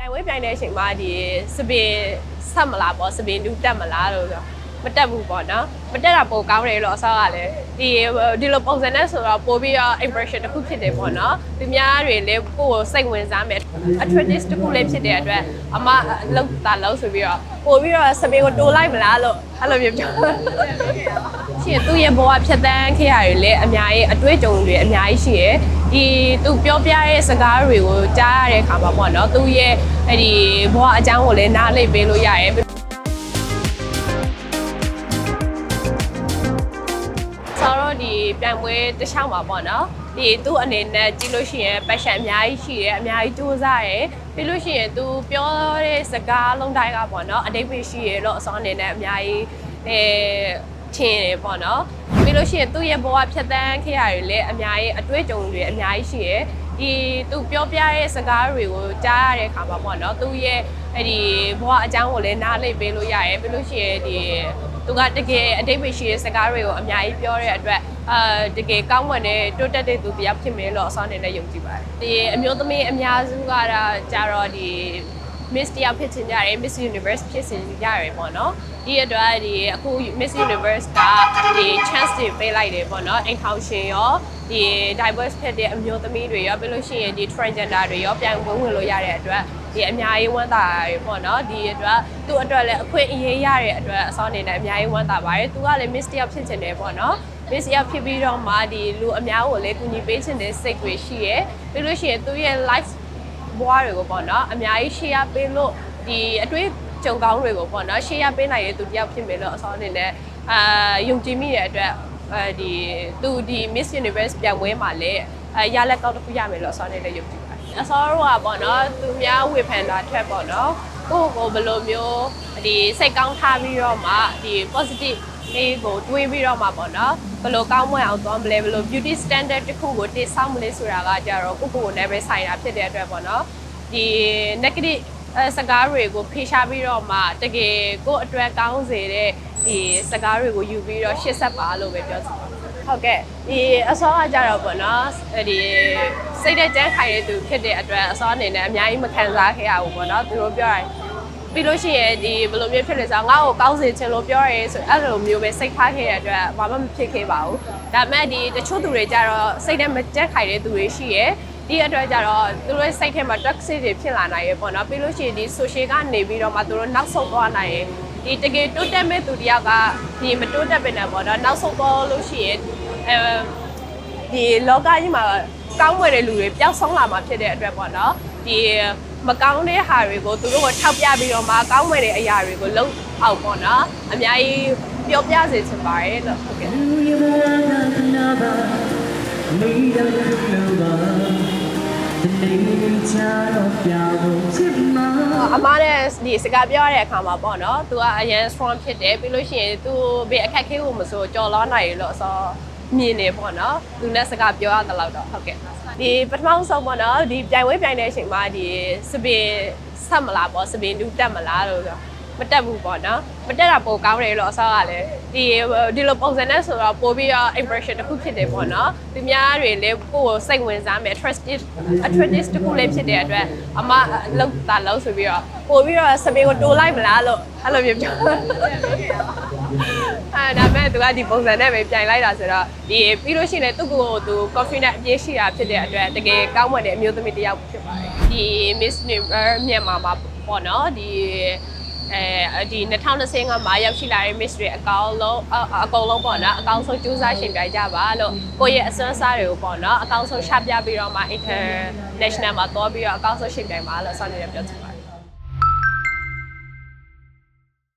ပြိုင်ပွဲပြိုင်တဲ့အချိန်မှာဒီစပင်ဆက်မလားပေါ့စပင်တူတက်မလားလို့ဆိုမတက်ဘူးပေါ့နော်မတက်တာပိုကောင်းတယ်လို့အဆောက်ကလည်းဒီဒီလိုပုံစံနဲ့ဆိုတော့ပိုပြီးတော့ impression တစ်ခုဖြစ်တယ်ပေါ့နော်သူများတွေလည်းကိုယ့်ကိုစိတ်ဝင်စားမယ် attractive တစ်ခုလေးဖြစ်တဲ့အတွက်အမလောက်တာလောက်ဆိုပြီးတော့ပိုပြီးတော့စပင်ကိုတိုးလိုက်မလားလို့အဲ့လိုမျိုးပြောရှင်သူ့ရဲ့ဘဝဖြတ်တန်းခဲ့ရတယ်လေအများကြီးအတွေ့အကြုံတွေအများကြီးရှိရယ် ဒီသူပြောပြတဲ့စကားတွေကိုကြားရတဲ့အခါမှာပေါ့နော်သူ့ရဲ့အဲ့ဒီဘဝအကြောင်းကိုလည်းနားလည်ပေးလို့ရတယ်ဆိုတော့ဒီပြန်ပွဲတစ်ချောင်းပါပေါ့နော်ဒီသူ့အနေနဲ့ကြည့်လို့ရှိရင် passion အများကြီးရှိတယ်အများကြီးစူးစမ်းတယ်ပြီးလို့ရှိရင်သူပြောတဲ့စကားလုံးတိုင်းကပေါ့နော်အတိတ်ပဲရှိရလို့အစောအနေနဲ့အများကြီးအဲ ထင်တယ်ပေါ့နော်ပြီးလို့ရှိရင်သူ့ရဲ့ဘဝဖြတ်တန်းခဲ့ရတယ်လေအများကြီးအတွေ့အကြုံတွေအများကြီးရှိရဒီသူပြောပြတဲ့စကားတွေကိုကြားရတဲ့အခါမှာပေါ့နော်သူ့ရဲ့အဲ့ဒီဘဝအကြောင်းကိုလည်းနားလည်ပေးလို့ရတယ်ပြီးလို့ရှိရင်ဒီသူကတကယ်အတိတ်ပဲရှိတဲ့စကားတွေကိုအများကြီးပြောတဲ့အတွက်အာတကယ်ကောင်းမွန်တဲ့တိုးတက်တဲ့သူတစ်ယောက်ဖြစ်မယ်လို့အစောအနေနဲ့ယုံကြည်ပါတယ်။ဒီအမျိုးသမီးအများစုကတော့ကြတော့ဒီ Miss တယောက်ဖြစ်ချင်ကြတယ် Miss Universe ဖြစ်ချင်ကြရတယ်ပေါ့နော်။ ဒီအတွက်ဒီအခု Miss Universe ကဒီ chance တွေပေးလိုက်တယ်ပေါ့နော်။အိမ်ထောင်ရှင်ရောဒီ diverse ဖြစ်တဲ့အမျိုးသမီးတွေရောပြီးလို့ရှိရင်ဒီ transgender တွေရောပြန်ဝင်ဝင်လို့ရတဲ့အတွက်ဒီအများကြီးဝမ်းသာရပေါ့နော်ဒီအတွက်သူ့အတွက်လည်းအခွင့်အရေးရတဲ့အတွက်အစောအနေနဲ့အများကြီးဝမ်းသာပါတယ်သူကလည်း miss တယောက်ဖြစ်ချင်တယ်ပေါ့နော် miss တယောက်ဖြစ်ပြီးတော့မှဒီလူအများကိုလည်းကူညီပေးချင်တဲ့စိတ်တွေရှိရယ်ပြီးလို့ရှိရင်သူ့ရဲ့ life ဘွားတွေကိုပေါ့နော်အများကြီး share ပေးလို့ဒီအတွေ့အ ကြုံကောင်းတွေကိုပေါ့နော် share ပေးနိုင်တဲ့သူတယောက်ဖြစ်မယ်လို့အစောအနေနဲ့အာယုံကြည်မိတဲ့အတွက်အဲဒီသူဒီ Miss Universe ပြိုင်ပွဲမှာလည်းအဲရလက်ကောက်တစ်ခုရမယ်လို့အစောအနေနဲ့ယုံကြည်ပါတယ်အစောတော့ကပေါ့နော်သူများဝေဖန်တာထက်ပေါ့နော်ကိုယ့်ကိုယ်ဘယ်လိုမျိုးဒီစိတ်ကောင်းထားပြီးတော့မှဒီ positive လေးကိုတွေးပြီးတော့မှပေါ့နော်ဘယ်လိုကောင်းမွန်အောင်သွားမလဲဘယ်လို beauty standard တစ်ခုကိုတိဆောက်မလဲဆိုတာကကြတော့ကိုယ့်ကိုယ်ကိုလည်းပဲဆိုင်တာဖြစ်တဲ့အတွက်ပေါ့နော်ဒီ negative အဲစကားတွေကိုဖေရှားပြီးတော့မှတကယ်ကိုယ့်အတွက်ကောင်းစေတဲ့ဒီစကားတွေကိုယူပြီးတော့ရှစ်ဆက်ပါလို့ပဲပြောချင်ပါတယ်ဟုတ်ကဲ့ဒီအစောကကြတော့ပေါ့နော်ဒီစိတ်တဲ့ကြမ်းခိုင်တဲ့သူဖြစ်တဲ့အတွက်အစောအနေနဲ့အများကြီးမခံစားခဲ့ရဘူးပေါ့နော်သူတို့ပြောရင်ပြီးလို့ရှိရင်ဒီဘယ်လိုမျိုးဖြစ်လဲဆိုတော့ငါ့ကိုကောင်းစေချင်လို့ပြောရဲဆိုအဲ့လိုမျိုးပဲစိတ်ထားခဲ့တဲ့အတွက်ဘာမှမဖြစ်ခဲ့ပါဘူးဒါပေမဲ့ဒီတချို့သူတွေကြတော့စိတ်နဲ့မကြက်ခိုင်တဲ့သူတွေရှိရဲ ဒီအတွက်ကြတော့သူတို့စိတ်ထဲမှာ toxic တွေဖြစ်လာနိုင်ရပေါ့နော်ပြီးလို့ရှိရင်ဒီ social ကနေပြီးတော့မှသူတို့နောက်ဆုတ်သွားနိုင်ရဒီတကယ်တိုးတက်မဲ့သူတယောက်ကဒီမတိုးတက်ပင်တယ်ပေါ့နော်နောက်ဆုတ်သွားလို့ရှိရင်အဲဒီလောကကြီးမှာကောင်းမွယ်တဲ့လူတွေပျောက်ဆုံးလာမှာဖြစ်တဲ့အတွက်ပေါ့နော်ဒီမကောင်းတဲ့ဟာတွေကိုသူတို့ကိုထောက်ပြပြီးတော့မှကောင်းမွယ်တဲ့အရာတွေကိုလုံးအောင်ပေါ့နော်အများကြီးပြောပြစေချင်ပါတယ်လို့ဟုတ်ကဲ့ အမားနဲ့ဒီစကားပြောရတဲ့အခါမှာပေါ့နော်သူကအရန် strong ဖြစ်တယ်ပြီးလို့ရှိရင်သူဘေးအခက်ခဲကိုမဆိုကြော်လောနိုင်လို့အစောမြင်နေပေါ့နော်သူနဲ့စကားပြောရတဲ့လောက်တော့ဟုတ်ကဲ့ဒီပထမဆုံးပေါ့နော်ဒီပြိုင်ဝဲပြိုင်တဲ့အချိန်မှာဒီစပင်ဆက်မလားပေါ့စပင်တူတက်မလားလို့ဆို မတက်ဘူးပေါ့နော်မတက်တာပိုကောင်းတယ်လို့အစောကလည်းဒီဒီလိုပုံစံနဲ့ဆိုတော့ပိုပြီးတော့ impression တစ်ခုဖြစ်တယ်ပေါ့နော်သူများတွေလည်းကိုယ့်ကိုစိတ်ဝင်စားမယ် trusted attractive တစ်ခုလေးဖြစ်တဲ့အတွက်အမလောက်တာလောက်ဆိုပြီးတော့ပိုပြီးတော့စပင်ကိုတိုးလိုက်မလားလို့အဲ့လိုမျိုးပြောအဲဒါမဲ့သူကဒီပုံစံနဲ့ပဲပြိုင်လိုက်တာဆိုတော့ဒီပြီးလို့ရှိရင်လည်းသူ့ကိုယ်ကိုသူ confident အပြည့်ရှိတာဖြစ်တဲ့အတွက်တကယ်ကောင်းမွန်တဲ့အမျိုးသမီးတစ်ယောက်ဖြစ်ပါတယ်ဒီ Miss Universe မြန်မာမှာပေါ့နော်ဒီအဲ ဒီ2025မှာရောက်ရှိလာတဲ့ Miss တွေအကောင်းလုံးအအကုန်လုံးပေါ့နော်အကောင်းဆုံးကြိုးစားရှင်ပြိုင်ကြပါလို့ကိုယ့်ရဲ့အစွမ်းစားတွေကိုပေါ့နော်အကောင်းဆုံးချပြပြီးတော့မှ international မှာတော့ပြီးတော့အကောင်းဆုံးရှင်ပြိုင်ပါလို့ဆောင်းနေရပြောချင်ပါ